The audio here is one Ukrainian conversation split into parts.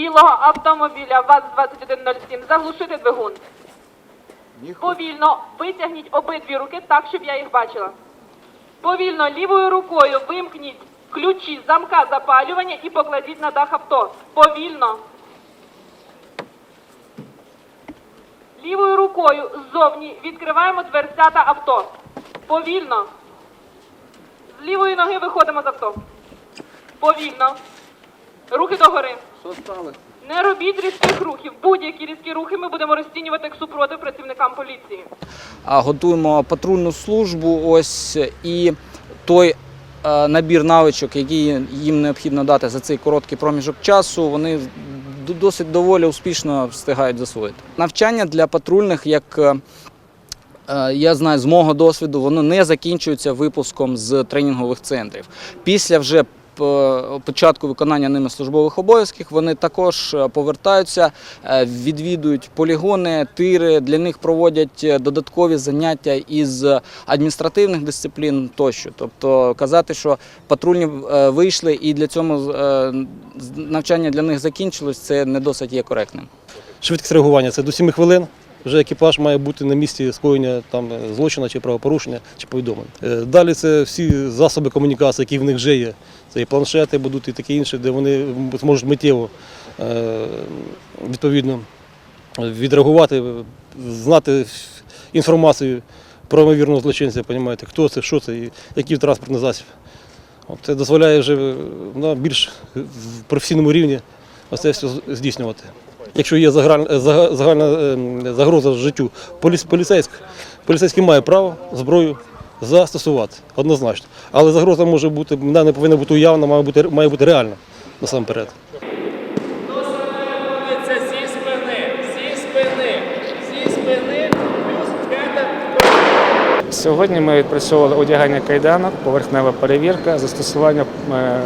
білого автомобіля ВАЗ-2107 заглушити двигун. Повільно витягніть обидві руки так, щоб я їх бачила. Повільно лівою рукою вимкніть ключі з замка запалювання і покладіть на дах авто. Повільно. Лівою рукою ззовні відкриваємо дверцята авто. Повільно. З лівої ноги виходимо з авто. Повільно. Руки догори. Що сталося? Не робіть різких рухів. Будь-які різкі рухи ми будемо розцінювати як супротив працівникам поліції. А, готуємо патрульну службу. Ось і той е, набір навичок, який їм необхідно дати за цей короткий проміжок часу, вони досить доволі успішно встигають засвоїти. Навчання для патрульних, як е, е, я знаю з мого досвіду, воно не закінчується випуском з тренінгових центрів. Після вже початку виконання ними службових обов'язків вони також е, повертаються, е, відвідують полігони, тири. Для них проводять е, додаткові заняття із адміністративних дисциплін тощо. Тобто казати, що патрульні вийшли і для цього навчання для них закінчилось, це не досить є коректним. Швидкість реагування це до 7 хвилин. Вже екіпаж має бути на місці скоєння там злочину чи правопорушення чи повідомлень. Е, Далі це всі засоби комунікації, які в них вже є. Це і планшети будуть, і таке інше, де вони зможуть миттєво е, відповідно відреагувати, знати інформацію про ймовірного злочинця, розумієте, хто це, що це, і який транспортний засіб. Це дозволяє вже на більш професійному рівні оце все здійснювати. Якщо є загальна ем, загроза життю поліцейських, поліцейський має право зброю застосувати однозначно. Але загроза може бути, вона не повинна бути уявна, має бути, має бути реальна насамперед. Сьогодні ми відпрацьовували одягання кайданок, поверхнева перевірка, застосування е,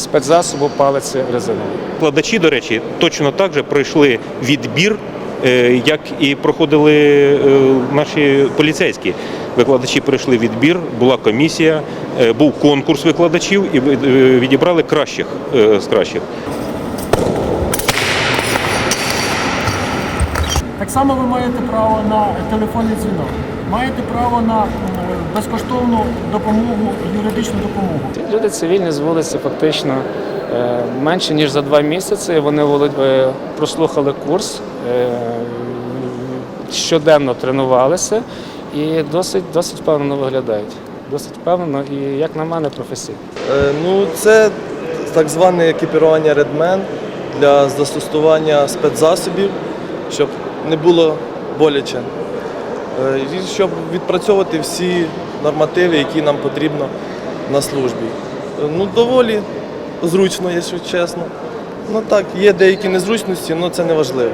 спецзасобу палиці резинової. Викладачі, до речі, точно так же пройшли відбір, е, як і проходили е, наші поліцейські. Викладачі пройшли відбір, була комісія, е, був конкурс викладачів і відібрали кращих з кращих. Так само ви маєте право на телефонний дзвінок, маєте право на безкоштовну допомогу, юридичну допомогу. Люди цивільні з вулиці фактично е, менше ніж за два місяці. Вони е, прослухали курс, е, щоденно тренувалися і досить, досить впевнено виглядають. Досить впевнено і, як на мене, професійно. Е, Ну, це так зване екіпірування Redman для застосування спецзасобів, щоб не було боляче. Е, І щоб відпрацьовувати всі нормативи, які нам потрібно на службі. Е, Ну, доволі зручно, якщо чесно. Ну так, є деякі незручності, але це не важливо.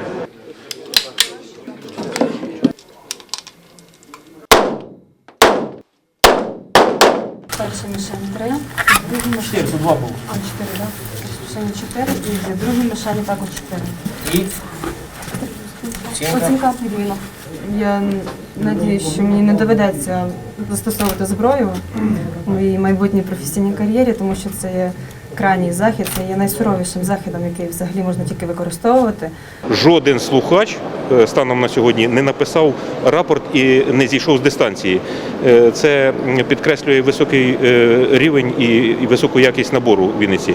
Перша мішень 3, друга мішень... 4, це 2 було. А, 4, так. Перша мішень 4 і в другій мішені також 4. І? Оцінка підміна. Я надіюсь, що мені не доведеться застосовувати зброю в моїй майбутній професійній кар'єрі, тому що це є крайній захід, це є найсуровішим заходом, який взагалі можна тільки використовувати. Жоден слухач е, станом на сьогодні не написав рапорт і не зійшов з дистанції. Е, Це підкреслює високий е, рівень і і високу якість набору в Вінниці.